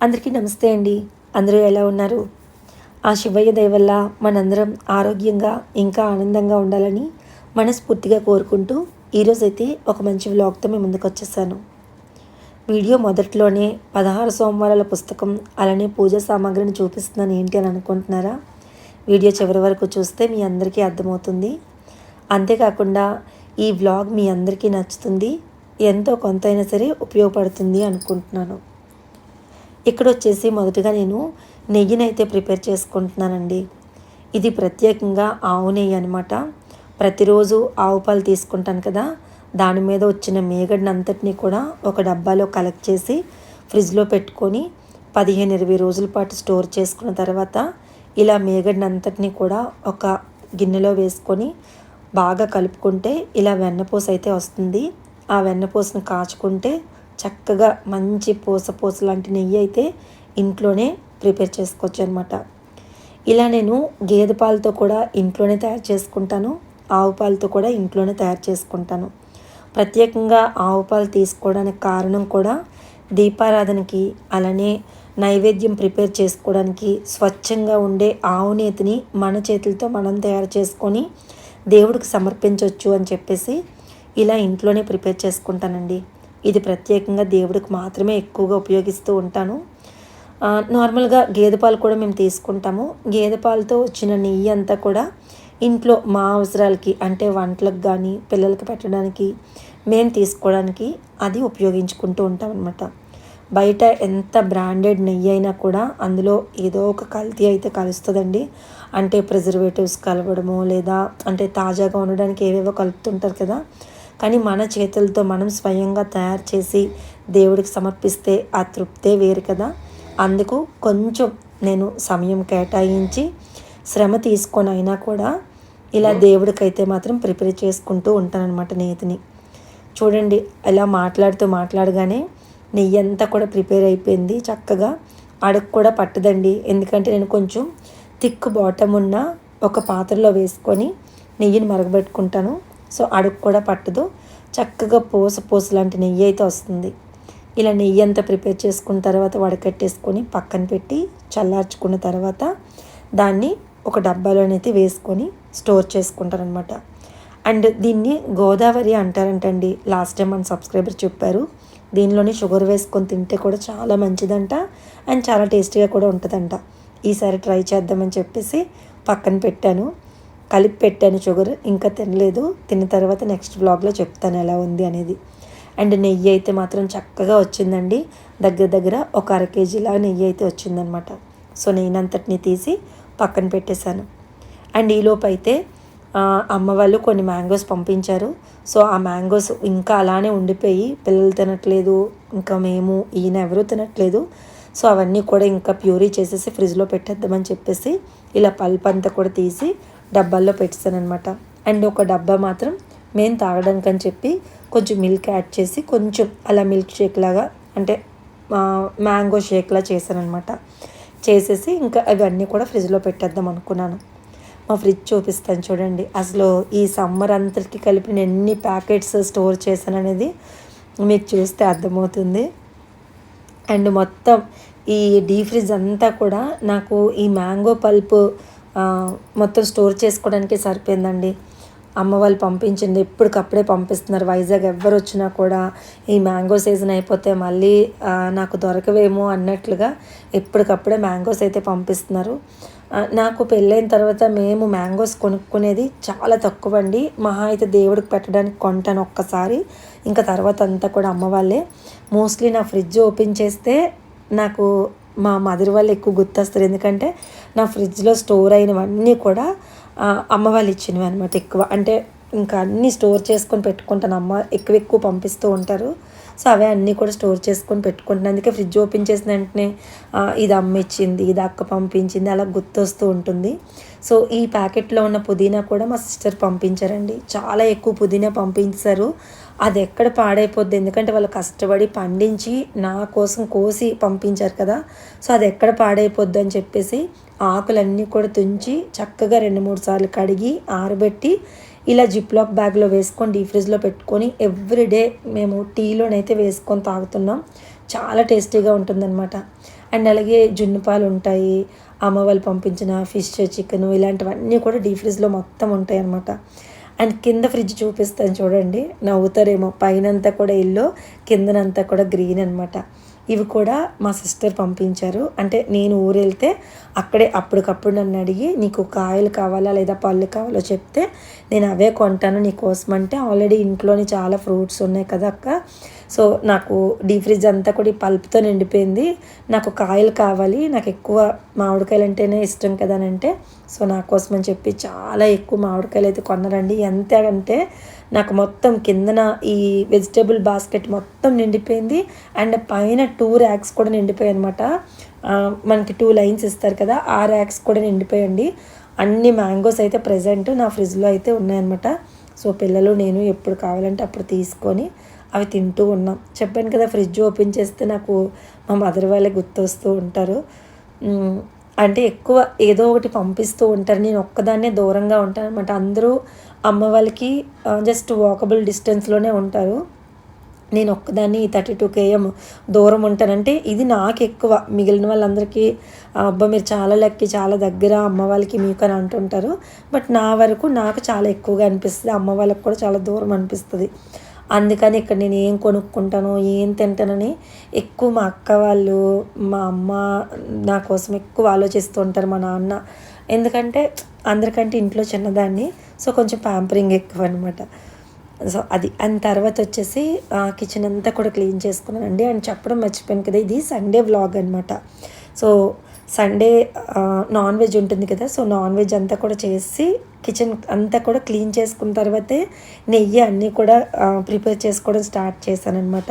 అందరికీ నమస్తే అండి. అందరూ ఎలా ఉన్నారు? ఆ శివయ్య దయ వల్ల మనందరం ఆరోగ్యంగా ఇంకా ఆనందంగా ఉండాలని మనస్ఫూర్తిగా కోరుకుంటూ ఈరోజైతే ఒక మంచి వ్లాగ్తో మేము ముందుకు వచ్చేసాను. వీడియో మొదట్లోనే పదహారు సోమవారాల పుస్తకం అలానే పూజా సామాగ్రిని చూపిస్తున్నాను ఏంటి అని అనుకుంటున్నారా? వీడియో చివరి వరకు చూస్తే మీ అందరికీ అర్థమవుతుంది. అంతేకాకుండా ఈ వ్లాగ్ మీ అందరికీ నచ్చుతుంది ఎంతో కొంత అయినా సరే ఉపయోగపడుతుంది అనుకుంటున్నాను. ఇక్కడ వచ్చేసి మొదటగా నేను నెయ్యిని అయితే ప్రిపేర్ చేసుకుంటున్నానండి. ఇది ప్రత్యేకంగా ఆవు నెయ్యి అనమాట ప్రతిరోజు ఆవు పాలు తీసుకుంటాను కదా దాని మీద వచ్చిన మేగడిని అంతటినీ కూడా ఒక డబ్బాలో కలెక్ట్ చేసి ఫ్రిడ్జ్లో పెట్టుకొని పదిహేను ఇరవై రోజుల పాటు స్టోర్ చేసుకున్న తర్వాత ఇలా మేగడిని అంతటినీ కూడా ఒక గిన్నెలో వేసుకొని బాగా కలుపుకుంటే ఇలా వెన్నపూస అయితే వస్తుంది. ఆ వెన్నపూసను కాచుకుంటే చక్కగా మంచి పూస పూస లాంటి నెయ్యి అయితే ఇంట్లోనే ప్రిపేర్ చేసుకోవచ్చు అనమాట ఇలా నేను గేదె పాలతో కూడా ఇంట్లోనే తయారు చేసుకుంటాను. ఆవు పాలతో కూడా ఇంట్లోనే తయారు చేసుకుంటాను. ప్రత్యేకంగా ఆవు పాలు తీసుకోవడానికి కారణం కూడా దీపారాధనకి అలానే నైవేద్యం ప్రిపేర్ చేసుకోవడానికి స్వచ్ఛంగా ఉండే ఆవు నేతిని మన చేతులతో మనం తయారు చేసుకొని దేవుడికి సమర్పించవచ్చు అని చెప్పేసి ఇలా ఇంట్లోనే ప్రిపేర్ చేసుకుంటానండి. ఇది ప్రత్యేకంగా దేవుడికి మాత్రమే ఎక్కువగా ఉపయోగిస్తూ ఉంటాను. నార్మల్గా గేదె పాలు కూడా మేము తీసుకుంటాము. గేదె పాలతో వచ్చిన నెయ్యి అంతా కూడా ఇంట్లో మా అవసరాలకి అంటే వంటలకు కానీ పిల్లలకి పెట్టడానికి మేము తీసుకోవడానికి అది ఉపయోగించుకుంటూ ఉంటాం అనమాట బయట ఎంత బ్రాండెడ్ నెయ్యి అయినా కూడా అందులో ఏదో ఒక కల్తీ అయితే కలుస్తుందండి. అంటే ప్రిజర్వేటివ్స్ కలవడము లేదా అంటే తాజాగా ఉండడానికి ఏవేవో కలుపుతుంటారు కదా కానీ మన చేతులతో మనం స్వయంగా తయారు చేసి దేవుడికి సమర్పిస్తే ఆ తృప్తే వేరు కదా. అందుకు కొంచెం నేను సమయం కేటాయించి శ్రమ తీసుకొని అయినా కూడా ఇలా దేవుడికైతే మాత్రం ప్రిపేర్ చేసుకుంటూ ఉంటానన్నమాట నేతిని. చూడండి ఇలా మాట్లాడుతూ మాట్లాడగానే నెయ్యి అంతా కూడా ప్రిపేర్ అయిపోయింది చక్కగా. అడుగు కూడా పట్టదండి. ఎందుకంటే నేను కొంచెం థిక్ బాటమ్ ఉన్న ఒక పాత్రలో వేసుకొని నెయ్యిని మరగబెట్టుకుంటాను. సో అడుగు కూడా పట్టదు. చక్కగా పూస పూస లాంటి నెయ్యి అయితే వస్తుంది. ఇలా నెయ్యి అంతా ప్రిపేర్ చేసుకున్న తర్వాత వడకట్టేసుకొని పక్కన పెట్టి చల్లార్చుకున్న తర్వాత దాన్ని ఒక డబ్బాలోనైతే వేసుకొని స్టోర్ చేసుకుంటారనమాట అండ్ దీన్ని గోదావరి అంటారంటండి. లాస్ట్ టైం మన సబ్స్క్రైబర్ చెప్పారు. దీనిలోనే షుగర్ వేసుకొని తింటే కూడా చాలా మంచిదంట అండ్ చాలా టేస్టీగా కూడా ఉంటుందంట. ఈసారి ట్రై చేద్దామని చెప్పేసి పక్కన పెట్టాను. కలిపి పెట్టాను షుగర్ ఇంకా తినలేదు. తిన్న తర్వాత నెక్స్ట్ బ్లాగ్లో చెప్తాను ఎలా ఉంది అనేది. అండ్ నెయ్యి అయితే మాత్రం చక్కగా వచ్చిందండి. దగ్గర దగ్గర ఒక అర కేజీలా నెయ్యి అయితే వచ్చిందనమాట. సో నేను అంతటిని తీసి పక్కన పెట్టేశాను. అండ్ ఈలోపు అయితే అమ్మ వాళ్ళు కొన్ని మ్యాంగోస్ పంపించారు. సో ఆ మ్యాంగోస్ ఇంకా అలానే ఉండిపోయి పిల్లలు తినట్లేదు ఇంకా మేము ఈయన ఎవరూ తినట్లేదు. సో అవన్నీ కూడా ఇంకా ప్యూరీ చేసేసి ఫ్రిడ్జ్లో పెట్టేద్దామని చెప్పేసి ఇలా పల్ప్ అంతా కూడా తీసి డబ్బాల్లో పెట్టేసానమాట అండ్ ఒక డబ్బా మాత్రం మేము తాగడానికి అని చెప్పి కొంచెం మిల్క్ యాడ్ చేసి కొంచెం అలా మిల్క్ షేక్ లాగా అంటే మ్యాంగో షేక్లా చేశానమాట చేసేసి ఇంకా అవన్నీ కూడా ఫ్రిడ్జ్లో పెట్టేద్దాం అనుకున్నాను. మా ఫ్రిడ్జ్ చూపిస్తాను చూడండి. అసలు ఈ సమ్మర్ అంతటికి కలిపి నేను ఎన్ని ప్యాకెట్స్ స్టోర్ చేశాను అనేది మీకు చూస్తే అర్థమవుతుంది. అండ్ మొత్తం ఈ డీ ఫ్రిడ్జ్ అంతా కూడా నాకు ఈ మ్యాంగో పల్ప్ మొత్తం స్టోర్ చేసుకోవడానికి సరిపోయిందండి. అమ్మ వాళ్ళు పంపించింది. ఎప్పటికప్పుడే పంపిస్తున్నారు. వైజాగ్ ఎవరు వచ్చినా కూడా ఈ మ్యాంగో సీజన్ అయిపోతే మళ్ళీ నాకు దొరకవేమో అన్నట్లుగా ఎప్పటికప్పుడే మ్యాంగోస్ అయితే పంపిస్తున్నారు. నాకు పెళ్ళైన తర్వాత మేము మ్యాంగోస్ కొనుక్కునేది చాలా తక్కువ అండి మహా అయితే దేవుడికి పెట్టడానికి కొంటాను ఒక్కసారి. ఇంకా తర్వాత అంతా కూడా అమ్మ వాళ్ళే. మోస్ట్లీ నా ఫ్రిడ్జ్ ఓపెన్ చేస్తే నాకు మా మదర్ వాళ్ళు ఎక్కువ గుర్తొస్తారు. ఎందుకంటే నా ఫ్రిడ్జ్లో స్టోర్ అయినవన్నీ కూడా అమ్మ వాళ్ళు ఇచ్చినవి అనమాట ఎక్కువ. అంటే ఇంకా అన్నీ స్టోర్ చేసుకొని పెట్టుకుంటాను. అమ్మ ఎక్కువ ఎక్కువ పంపిస్తూ ఉంటారు. సో అవే అన్నీ కూడా స్టోర్ చేసుకొని పెట్టుకుంటాను అందుకే ఫ్రిడ్జ్ ఓపెన్ చేసిన వెంటనే ఇది అమ్మ ఇచ్చింది ఇది అక్క పంపించింది అలా గుర్తొస్తూ ఉంటుంది. సో ఈ ప్యాకెట్లో ఉన్న పుదీనా కూడా మా సిస్టర్ పంపించారండి. చాలా ఎక్కువ పుదీనా పంపించారు. అది ఎక్కడ పాడైపోద్ది? ఎందుకంటే వాళ్ళు కష్టపడి పండించి నా కోసం కోసి పంపించారు కదా. సో అది ఎక్కడ పాడైపోద్ది అని చెప్పేసి ఆకులన్నీ కూడా తుంచి చక్కగా రెండు మూడు సార్లు కడిగి ఆరబెట్టి ఇలా జిప్లాక్ బ్యాగ్లో వేసుకొని డీ ఫ్రిడ్జ్లో పెట్టుకొని ఎవ్రీడే మేము టీలోనైతే వేసుకొని తాగుతున్నాం. చాలా టేస్టీగా ఉంటుందన్నమాట. అండ్ అలాగే జున్ను పాలు ఉంటాయి అమ్మ వాళ్ళు పంపించిన ఫిష్ చికెన్ ఇలాంటివన్నీ కూడా డీ ఫ్రిడ్జ్లో మొత్తం ఉంటాయి అన్నమాట అండ్ కింద ఫ్రిడ్జ్ చూపిస్తాను చూడండి. నవ్వుతారేమో. పైనంతా కూడా ఇల్లు కిందనంతా కూడా గ్రీన్ అనమాట ఇవి కూడా మా సిస్టర్ పంపించారు. అంటే నేను ఊరు వెళ్తే అక్కడే అప్పటికప్పుడు నన్ను అడిగి నీకు కాయలు కావాలా లేదా పళ్ళు కావాలో? చెప్తే నేను అవే కొంటాను నీకోసం అంటే ఆల్రెడీ ఇంట్లోని చాలా ఫ్రూట్స్ ఉన్నాయి కదా అక్క. సో నాకు డీప్ ఫ్రిడ్జ్ అంతా కూడా ఈ పల్ప్తో నిండిపోయింది. నాకు కాయలు కావాలి నాకు ఎక్కువ మామిడికాయలు అంటేనే ఇష్టం కదా అని అంటే సో నా కోసం అని చెప్పి చాలా ఎక్కువ మామిడికాయలు అయితే కొన్నారండి. ఎంత అంటే నాకు మొత్తం కిందన ఈ వెజిటేబుల్ బాస్కెట్ మొత్తం నిండిపోయింది. అండ్ పైన టూ ర్యాక్స్ కూడా నిండిపోయాయి అనమాట మనకి టూ లైన్స్ ఇస్తారు కదా ఆ ర్యాక్స్ కూడా నిండిపోయండి. అన్ని మ్యాంగోస్ అయితే ప్రజెంట్ నా ఫ్రిడ్జ్లో అయితే ఉన్నాయన్నమాట. సో పిల్లలు నేను ఎప్పుడు కావాలంటే అప్పుడు తీసుకొని అవి తింటూ ఉన్నాం. చెప్పాను కదా ఫ్రిడ్జ్ ఓపెన్ చేస్తే నాకు మా మదర్ వాళ్ళే గుర్తొస్తూ ఉంటారు. అంటే ఎక్కువ ఏదో ఒకటి పంపిస్తూ ఉంటారు. నేను ఒక్కదాన్నే దూరంగా ఉంటాను అనమాట అందరూ అమ్మ వాళ్ళకి జస్ట్ వాకబుల్ డిస్టెన్స్లోనే ఉంటారు. నేను ఒక్కదాన్ని థర్టీ టూ కేఎం దూరం ఉంటానంటే ఇది నాకు ఎక్కువ. మిగిలిన వాళ్ళందరికీ అబ్బా మీరు చాలా లెక్కి చాలా దగ్గర అమ్మ వాళ్ళకి మీకు అని అంటుంటారు. బట్ నా వరకు నాకు చాలా ఎక్కువగా అనిపిస్తుంది. అమ్మ వాళ్ళకి కూడా చాలా దూరం అనిపిస్తుంది. అందుకని ఇక్కడ నేను ఏం కొనుక్కుంటాను ఏం తింటానని ఎక్కువ మా అక్క వాళ్ళు మా అమ్మ నా కోసం ఎక్కువ ఆలోచిస్తూ ఉంటారు మా నాన్న. ఎందుకంటే అందరికంటే ఇంట్లో చిన్నదాన్ని సో కొంచెం ప్యాంపరింగ్ ఎక్కువ అనమాట సో అది. అండ్ తర్వాత వచ్చేసి కిచెన్ అంతా కూడా క్లీన్ చేసుకున్నానండి. అండ్ చెప్పడం మర్చిపోయాను కదా ఇది సండే వ్లాగ్ అనమాట సో సండే నాన్ వెజ్ ఉంటుంది కదా సో నాన్ వెజ్ అంతా కూడా చేసి కిచెన్ అంతా కూడా క్లీన్ చేసుకున్న తర్వాతే నెయ్యి అన్నీ కూడా ప్రిపేర్ చేసుకోవడం స్టార్ట్ చేశాను అనమాట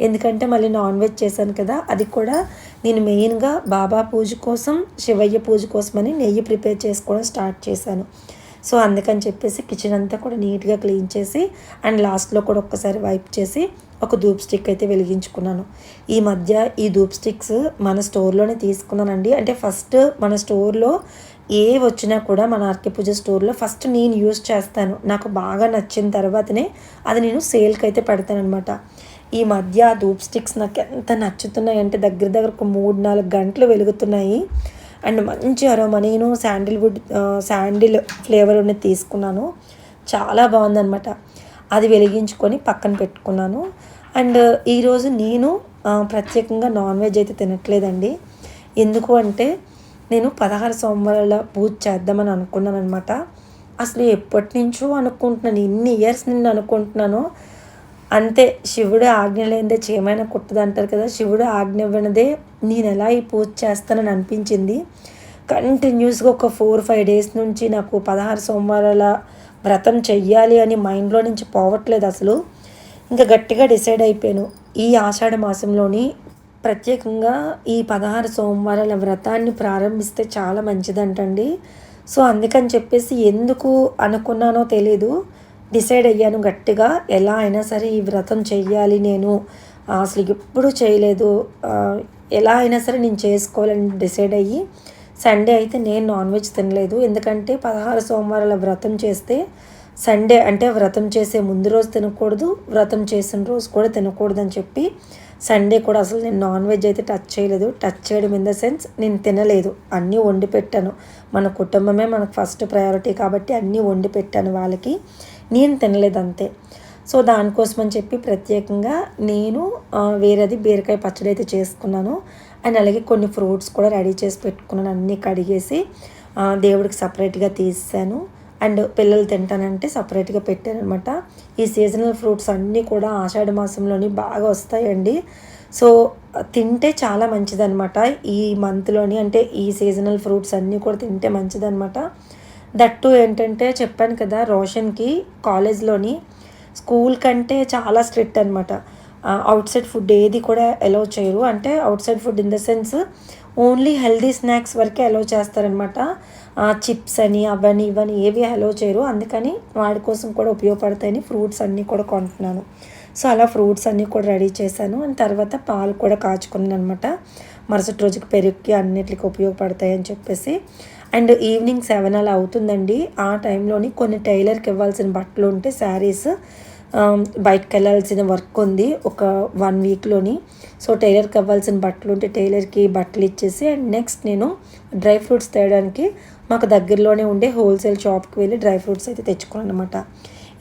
ఎందుకంటే మళ్ళీ నాన్ వెజ్ చేశాను కదా అది కూడా నేను మెయిన్గా బాబా పూజ కోసం శివయ్య పూజ కోసమని నెయ్యి ప్రిపేర్ చేసుకోవడం స్టార్ట్ చేశాను. సో అందుకని చెప్పేసి కిచెన్ అంతా కూడా నీట్గా క్లీన్ చేసి అండ్ లాస్ట్లో కూడా ఒక్కసారి వైప్ చేసి ఒక ధూప్ స్టిక్ అయితే వెలిగించుకున్నాను. ఈ మధ్య ఈ ధూప్ స్టిక్స్ మన స్టోర్లోనే తీసుకున్నానండి. అంటే ఫస్ట్ మన స్టోర్లో ఏ వచ్చినా కూడా మన ఆర్కే పూజ స్టోర్లో ఫస్ట్ నేను యూజ్ చేస్తాను. నాకు బాగా నచ్చిన తర్వాతనే అది నేను సేల్కి అయితే పెడతానమాట ఈ మధ్య ఆ ధూప్ స్టిక్స్ నాకు ఎంత నచ్చుతున్నాయి అంటే దగ్గర దగ్గర ఒక మూడు నాలుగు గంటలు వెలుగుతున్నాయి. అండ్ మంచి అరోమా నేను శాండిల్వుడ్ శాండిల్ ఫ్లేవర్ ఉన్నది తీసుకున్నాను. చాలా బాగుందనమాట అది వెలిగించుకొని పక్కన పెట్టుకున్నాను. అండ్ ఈరోజు నేను ప్రత్యేకంగా నాన్ వెజ్ అయితే తినట్లేదండి. ఎందుకు అంటే నేను పదహారు సోమవారాల పూజ చేద్దామని అనుకున్నాను అనమాట అసలు ఎప్పటి నుంచో అనుకుంటున్నాను ఇన్ని ఇయర్స్ నిన్ను అనుకుంటున్నాను. అంతే శివుడు ఆజ్ఞ లేనిదే చేయమైనా కుట్టదు అంటారు కదా శివుడు ఆజ్ఞ ఇవ్వనిదే నేను ఎలా ఈ పూజ చేస్తానని అనిపించింది. కంటిన్యూస్గా ఒక ఫోర్ ఫైవ్ డేస్ నుంచి నాకు పదహారు సోమవారాల వ్రతం చెయ్యాలి అని మైండ్లో నుంచి పోవట్లేదు అసలు. ఇంకా గట్టిగా డిసైడ్ అయిపోయాను. ఈ ఆషాఢ మాసంలోని ప్రత్యేకంగా ఈ పదహారు సోమవారాల వ్రతాన్ని ప్రారంభిస్తే చాలా మంచిదంటండి. సో అందుకని చెప్పేసి ఎందుకు అనుకున్నానో తెలీదు. డిసైడ్ అయ్యాను గట్టిగా. ఎలా అయినా సరే ఈ వ్రతం చెయ్యాలి నేను. అసలు ఎప్పుడు చేయలేదు. ఎలా అయినా సరే నేను చేసుకోవాలని డిసైడ్ అయ్యి సండే అయితే నేను నాన్ వెజ్ తినలేదు. ఎందుకంటే పదహారు సోమవారాల వ్రతం చేస్తే సండే అంటే వ్రతం చేసే ముందు రోజు తినకూడదు వ్రతం చేసిన రోజు కూడా తినకూడదు అని చెప్పి సండే కూడా అసలు నేను నాన్ వెజ్ అయితే టచ్ చేయలేదు. టచ్ చేయడం ఇన్ ద సెన్స్ నేను తినలేదు. అన్నీ వండి పెట్టాను. మన కుటుంబమే మనకు ఫస్ట్ ప్రయారిటీ కాబట్టి అన్నీ వండి పెట్టాను వాళ్ళకి. నేను తినలేదు అంతే. సో దానికోసం అని చెప్పి ప్రత్యేకంగా నేను వేరేది బీరకాయ పచ్చడి అయితే చేసుకున్నాను. అండ్ అలాగే కొన్ని ఫ్రూట్స్ కూడా రెడీ చేసి పెట్టుకున్నాను. అన్నీ కడిగేసి దేవుడికి సపరేట్గా తీసాను. అండ్ పిల్లలు తింటానంటే సపరేట్గా పెట్టాను అనమాట ఈ సీజనల్ ఫ్రూట్స్ అన్నీ కూడా ఆషాఢ మాసంలోని బాగా వస్తాయండి. సో తింటే చాలా మంచిదనమాట ఈ మంత్లోని అంటే ఈ సీజనల్ ఫ్రూట్స్ అన్నీ కూడా తింటే మంచిదనమాట దట్టు ఏంటంటే చెప్పాను కదా రోషన్కి కాలేజ్లోని స్కూల్ కంటే చాలా స్ట్రిక్ట్ అనమాట అవుట్ సైడ్ ఫుడ్ ఏది కూడా అలౌ చేయరు. అంటే outside food in the sense only healthy snacks వరకే అలౌ చేస్తారనమాట చిప్స్ అని అవని ఇవని ఏవి అలౌ చేయరు. అందుకని వాడి కోసం కూడా ఉపయోగపడతాయని ఫ్రూట్స్ అన్నీ కూడా కొంటున్నాను. సో అలా ఫ్రూట్స్ అన్నీ కూడా రెడీ చేశాను. అండ్ తర్వాత పాలు కూడా కాచుకున్నాను అనమాట మరుసటి రోజుకి పెరుగుకి అన్నిటికి ఉపయోగపడతాయి అని చెప్పేసి. అండ్ ఈవినింగ్ సెవెన్ అలా అవుతుందండి. ఆ టైంలోని కొన్ని టైలర్కి ఇవ్వాల్సిన బట్టలు ఉంటే శారీస్ బయటకు వెళ్ళాల్సిన వర్క్ ఉంది ఒక వన్ వీక్లోని సో టైలర్కి అవ్వాల్సిన బట్టలు ఉంటే టైలర్కి బట్టలు ఇచ్చేసి అండ్ నెక్స్ట్ నేను డ్రై ఫ్రూట్స్ తేయడానికి మాకు దగ్గరలోనే ఉండే హోల్సేల్ షాప్కి వెళ్ళి డ్రై ఫ్రూట్స్ అయితే తెచ్చుకున్నాను అనమాట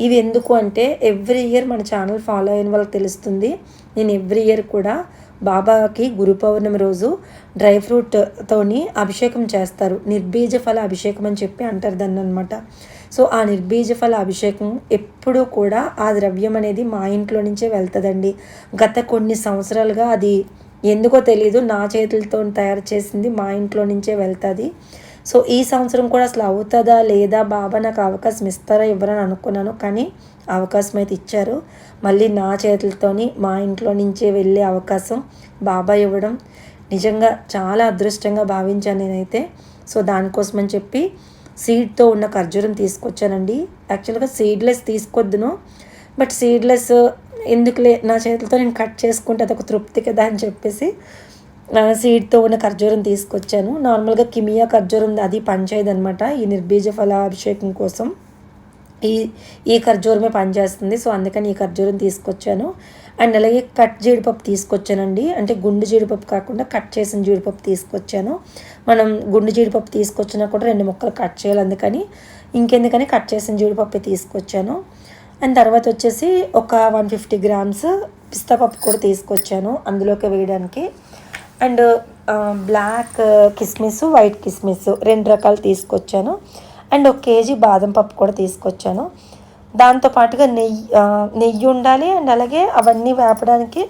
ఇవి ఎందుకు అంటే ఎవ్రీ ఇయర్ మన ఛానల్ ఫాలో అయిన వాళ్ళకి తెలుస్తుంది. నేను ఎవ్రీ ఇయర్ కూడా బాబాకి గురు పౌర్ణమి రోజు డ్రై ఫ్రూట్తోని అభిషేకం చేస్తారు. నిర్బీజ ఫల అభిషేకం అని చెప్పి అంటారు దాన్ని అనమాట సో ఆ నిర్బీజ ఫల అభిషేకం ఎప్పుడూ కూడా ఆ ద్రవ్యం అనేది మా ఇంట్లో నుంచే వెళ్తుందండి. గత కొన్ని సంవత్సరాలుగా అది ఎందుకో తెలియదు నా చేతులతో తయారు చేసింది మా ఇంట్లో నుంచే వెళ్తుంది. సో ఈ సంవత్సరం కూడా అసలు అవుతుందా లేదా బాబా నాకు అవకాశం ఇస్తారా ఇవ్వరని అనుకున్నాను కానీ అవకాశం అయితే ఇచ్చారు. మళ్ళీ నా చేతులతోని మా ఇంట్లో నుంచే వెళ్ళే అవకాశం బాబా ఇవ్వడం నిజంగా చాలా అదృష్టంగా భావించాను నేనైతే. సో దానికోసం అని చెప్పి సీడ్తో ఉన్న ఖర్జూరం తీసుకొచ్చానండి. యాక్చువల్గా సీడ్లెస్ తీసుకొద్దును. బట్ సీడ్లెస్ ఎందుకులే నా చేతులతో నేను కట్ చేసుకుంటే అదొక తృప్తి కదా అని చెప్పేసి సీడ్తో ఉన్న ఖర్జూరం తీసుకొచ్చాను. నార్మల్గా కిమియా ఖర్జూరం అది పనిచేయదు అనమాట ఈ నిర్బీజ ఫల అభిషేకం కోసం. ఈ ఈ ఖర్జూరమే పనిచేస్తుంది సో అందుకని ఈ ఖర్జూరం తీసుకొచ్చాను. అండ్ అలాగే కట్ జీడిపప్పు తీసుకొచ్చానండి. అంటే గుండు జీడిపప్పు కాకుండా కట్ చేసిన జీడిపప్పు తీసుకొచ్చాను. మనం గుండు జీడిపప్పు తీసుకొచ్చినా కూడా రెండు ముక్కలు కట్ చేయాలి అందుకని. ఇంకెందుకని కట్ చేసిన జీడిపప్పు తీసుకొచ్చాను. అండ్ తర్వాత వచ్చేసి ఒక వన్ ఫిఫ్టీ గ్రామ్స్ పిస్తా పప్పు కూడా తీసుకొచ్చాను అందులోకి వేయడానికి. అండ్ బ్లాక్ కిస్మిస్ వైట్ కిస్మిస్ రెండు రకాలు తీసుకొచ్చాను. అండ్ ఒక కేజీ బాదం పప్పు కూడా తీసుకొచ్చాను. దాంతోపాటుగా నెయ్యి నెయ్యి ఉండాలి అండ్ అలాగే అవన్నీ వేపడానికి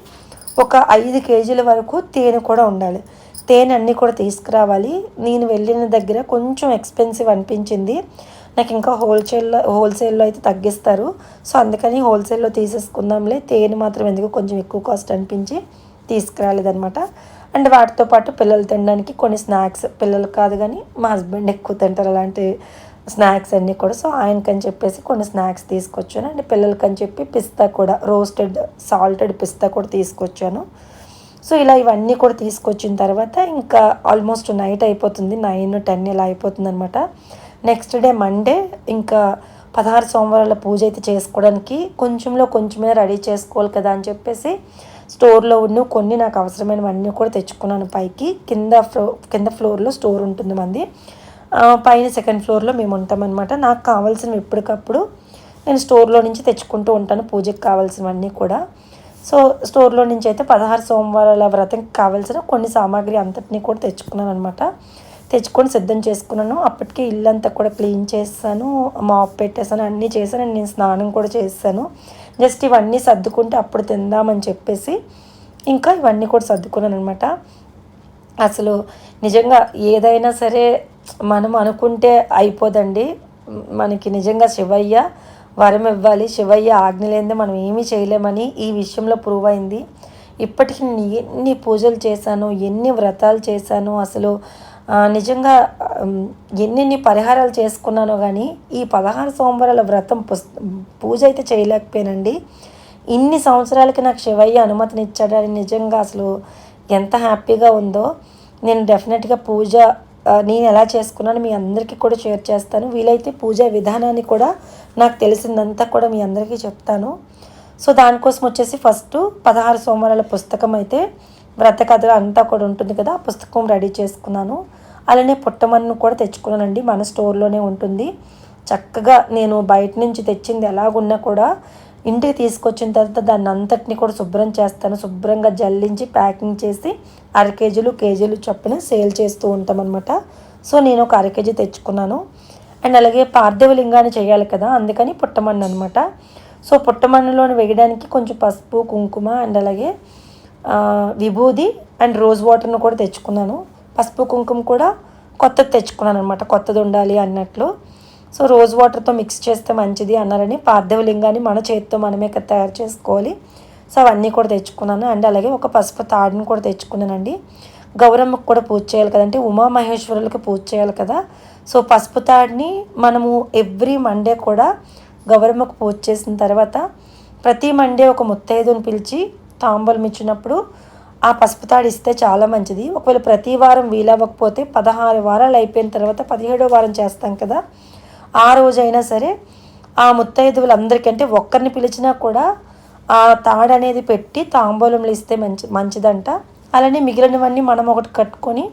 ఒక ఐదు కేజీల వరకు తేనె కూడా ఉండాలి. తేనె అన్నీ కూడా తీసుకురావాలి. నేను వెళ్ళిన దగ్గర కొంచెం ఎక్స్పెన్సివ్ అనిపించింది. నాకు ఇంకా హోల్సేల్లో హోల్సేల్లో అయితే తగ్గిస్తారు. సో అందుకని హోల్సేల్లో తీసేసుకుందాంలే. తేనె మాత్రం ఎందుకు కొంచెం ఎక్కువ కాస్ట్ అనిపించి తీసుకురాలేదనమాట అండ్ వాటితో పాటు పిల్లలు తినడానికి కొన్ని స్నాక్స్ పిల్లలు కాదు కానీ మా హస్బెండ్ ఎక్కువ తింటారు అలాంటి స్నాక్స్ అన్నీ కూడా. సో ఆయనకని చెప్పేసి కొన్ని స్నాక్స్ తీసుకొచ్చాను. అండ్ పిల్లలకని చెప్పి పిస్తా కూడా రోస్టెడ్ సాల్టెడ్ పిస్తా కూడా తీసుకొచ్చాను. సో ఇలా ఇవన్నీ కూడా తీసుకొచ్చిన తర్వాత ఇంకా ఆల్మోస్ట్ నైట్ అయిపోతుంది నైన్ టెన్ ఇలా అయిపోతుంది అనమాట నెక్స్ట్ డే మండే ఇంకా పదహారు సోమవారాల పూజ అయితే చేసుకోవడానికి కొంచెంలో కొంచెమే రెడీ చేసుకోవాలి కదా అని చెప్పేసి స్టోర్లో ఉన్న కొన్ని నాకు అవసరమైనవన్నీ కూడా తెచ్చుకున్నాను పైకి. కింద ఫ్లో కింద ఫ్లోర్లో స్టోర్ ఉంటుంది మంది. పైన సెకండ్ ఫ్లోర్లో మేము ఉంటామన్నమాట. నాకు కావాల్సినవి ఎప్పటికప్పుడు నేను స్టోర్లో నుంచి తెచ్చుకుంటూ ఉంటాను పూజకి కావాల్సినవన్నీ కూడా. సో స్టోర్లో నుంచి అయితే పదహారు సోమవారాల వ్రతం కావాల్సిన కొన్ని సామాగ్రి అంతటినీ కూడా తెచ్చుకున్నాను అనమాట తెచ్చుకొని సిద్ధం చేసుకున్నాను. అప్పటికి ఇల్లంతా కూడా క్లీన్ చేస్తాను మాప్ పెట్టేసాను అన్నీ చేశాను. నేను స్నానం కూడా చేస్తాను జస్ట్ ఇవన్నీ సర్దుకుంటే అప్పుడు తిందామని చెప్పేసి ఇంకా ఇవన్నీ కూడా సర్దుకున్నాను అనమాట అసలు నిజంగా ఏదైనా సరే మనం అనుకుంటే అయిపోదండి. మనకి నిజంగా శివయ్య వరం ఇవ్వాలి. శివయ్య ఆజ్ఞ లేనిదే మనం ఏమీ చేయలేమని ఈ విషయంలో ప్రూవ్ అయింది. ఇప్పటికి నేను ఎన్ని పూజలు చేశాను ఎన్ని వ్రతాలు చేశాను అసలు నిజంగా ఎన్నెన్ని పరిహారాలు చేసుకున్నానో కానీ ఈ పదహారు సోమవారాల వ్రతం పూజ అయితే చేయలేకపోయానండి. ఇన్ని సంవత్సరాలకి నాకు శివయ్య అనుమతినిచ్చాడని నిజంగా అసలు ఎంత హ్యాపీగా ఉందో. నేను డెఫినెట్గా పూజ నేను ఎలా చేసుకున్నాను మీ అందరికీ కూడా షేర్ చేస్తాను. వీలైతే పూజా విధానాన్ని కూడా నాకు తెలిసిందంతా కూడా మీ అందరికీ చెప్తాను. సో దానికోసం వచ్చేసి ఫస్ట్ పదహారు సోమవారాల పుస్తకం అయితే వ్రత కథలు అంతా కూడా ఉంటుంది కదా ఆ పుస్తకం రెడీ చేసుకున్నాను. అలానే పుట్టమన్ను కూడా తెచ్చుకున్నానండి మన స్టోర్లోనే ఉంటుంది. చక్కగా నేను బయట నుంచి తెచ్చింది ఎలాగున్నా కూడా ఇంటికి తీసుకొచ్చిన తర్వాత దాన్ని అంతటిని కూడా శుభ్రం చేస్తాను. శుభ్రంగా జల్లించి ప్యాకింగ్ చేసి అర కేజీలు కేజీలు చొప్పున సేల్ చేస్తూ ఉంటామన్నమాట సో నేను ఒక అర కేజీ తెచ్చుకున్నాను. అండ్ అలాగే పార్థివలింగాన్ని చేయాలి కదా అందుకని పుట్టమన్ను అనమాట సో పుట్టమన్నులోని వేయడానికి కొంచెం పసుపు కుంకుమ అండ్ అలాగే విభూది అండ్ రోజ్ వాటర్ను కూడా తెచ్చుకున్నాను. పసుపు కుంకుమ కూడా కొత్తది తెచ్చుకున్నాను అనమాట కొత్తది ఉండాలి అన్నట్లు. సో రోజ్ వాటర్తో మిక్స్ చేస్తే మంచిది అన్నారని పార్థవలింగాన్ని మన చేతితో మనమే తయారు చేసుకోవాలి. సో అవన్నీ కూడా తెచ్చుకున్నాను. అండ్ అలాగే ఒక పసుపు తాడును కూడా తెచ్చుకున్నానండి. గౌరమ్మకు కూడా పూజ చేయాలి కదంటే ఉమామహేశ్వరులకు పూజ చేయాలి కదా. సో పసుపు తాడిని మనము ఎవ్రీ మండే కూడా గౌరమ్మకు పూజ చేసిన తర్వాత ప్రతి మండే ఒక ముత్తైదుని పిలిచి తాంబూలం ఇచ్చినప్పుడు ఆ పసుపు తాడు ఇస్తే చాలా మంచిది. ఒకవేళ ప్రతి వారం వీలవ్వకపోతే పదహారు వారాలు అయిపోయిన తర్వాత పదిహేడో వారం చేస్తాం కదా. ఆ రోజైనా సరే ఆ ముత్తైదువులందరికంటే ఒక్కరిని పిలిచినా కూడా ఆ తాడు అనేది పెట్టి తాంబూలంలో ఇస్తే మంచి మంచిదంట. అలానే మిగిలినవన్నీ మనం ఒకటి కట్టుకొని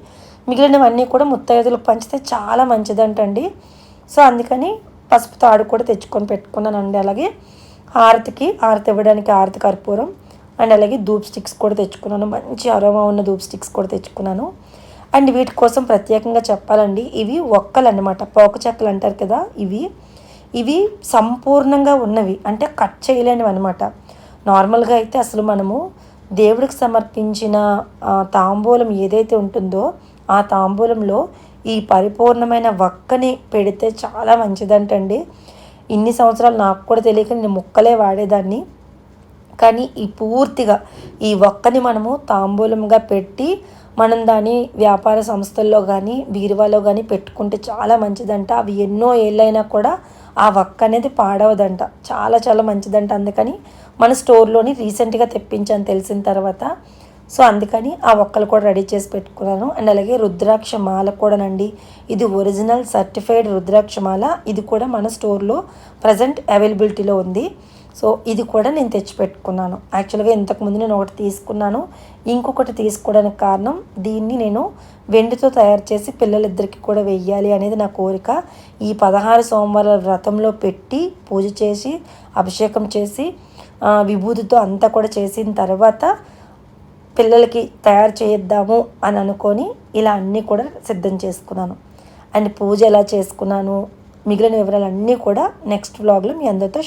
మిగిలినవన్నీ కూడా ముత్తైదులకు పంచితే చాలా మంచిదంటండి. సో అందుకని పసుపు తాడు కూడా తెచ్చుకొని పెట్టుకున్నానండి. అలాగే హారతికి హారతి ఇవ్వడానికి హారతి కర్పూరం అండ్ అలాగే ధూప్ స్టిక్స్ కూడా తెచ్చుకున్నాను. మంచి అరోమా ఉన్న ధూప్ స్టిక్స్ కూడా తెచ్చుకున్నాను. అండ్ వీటి కోసం ప్రత్యేకంగా చెప్పాలండి ఇవి ఒక్కలు అనమాట పోక చెక్కలు అంటారు కదా ఇవి. ఇవి సంపూర్ణంగా ఉన్నవి. అంటే కట్ చేయలేనివి అనమాట నార్మల్గా అయితే అసలు మనము దేవుడికి సమర్పించిన తాంబూలం ఏదైతే ఉంటుందో ఆ తాంబూలంలో ఈ పరిపూర్ణమైన వక్కని పెడితే చాలా మంచిదంటండి. ఇన్ని సంవత్సరాలు నాకు కూడా తెలియక నేను ముక్కలే వాడేదాన్ని. కానీ ఈ పూర్తిగా ఈ ఒక్కని మనము తాంబూలంగా పెట్టి మనం దాని వ్యాపార సంస్థల్లో కానీ బీరువాలో కానీ పెట్టుకుంటే చాలా మంచిదంట. అవి ఎన్నో ఏళ్ళైనా కూడా ఆ వక్క అనేది పాడవదంట. చాలా చాలా మంచిదంట. అందుకని మన స్టోర్లోని రీసెంట్గా తెప్పించాను తెలిసిన తర్వాత. సో అందుకని ఆ ఒక్కలు కూడా రెడీ చేసి పెట్టుకున్నాను. అండ్ అలాగే రుద్రాక్ష మాల కూడానండి. ఇది ఒరిజినల్ సర్టిఫైడ్ రుద్రాక్ష మాల ఇది కూడా మన స్టోర్లో ప్రజెంట్ అవైలబిలిటీలో ఉంది. సో ఇది కూడా నేను తెచ్చిపెట్టుకున్నాను. యాక్చువల్గా ఇంతకుముందు నేను ఒకటి తీసుకున్నాను. ఇంకొకటి తీసుకోవడానికి కారణం దీన్ని నేను వెండితో తయారు చేసి పిల్లలిద్దరికి కూడా వెయ్యాలి అనేది నా కోరిక. ఈ పదహారు సోమవారాల వ్రతంలో పెట్టి పూజ చేసి అభిషేకం చేసి విభూతితో అంతా కూడా చేసిన తర్వాత పిల్లలకి తయారు చేద్దాము అని అనుకొని ఇలా అన్నీ కూడా సిద్ధం చేసుకున్నాను. అండ్ పూజ ఎలా చేసుకున్నాను మిగిలిన వివరాలన్నీ కూడా నెక్స్ట్ వ్లాగ్లో మీ అందరితో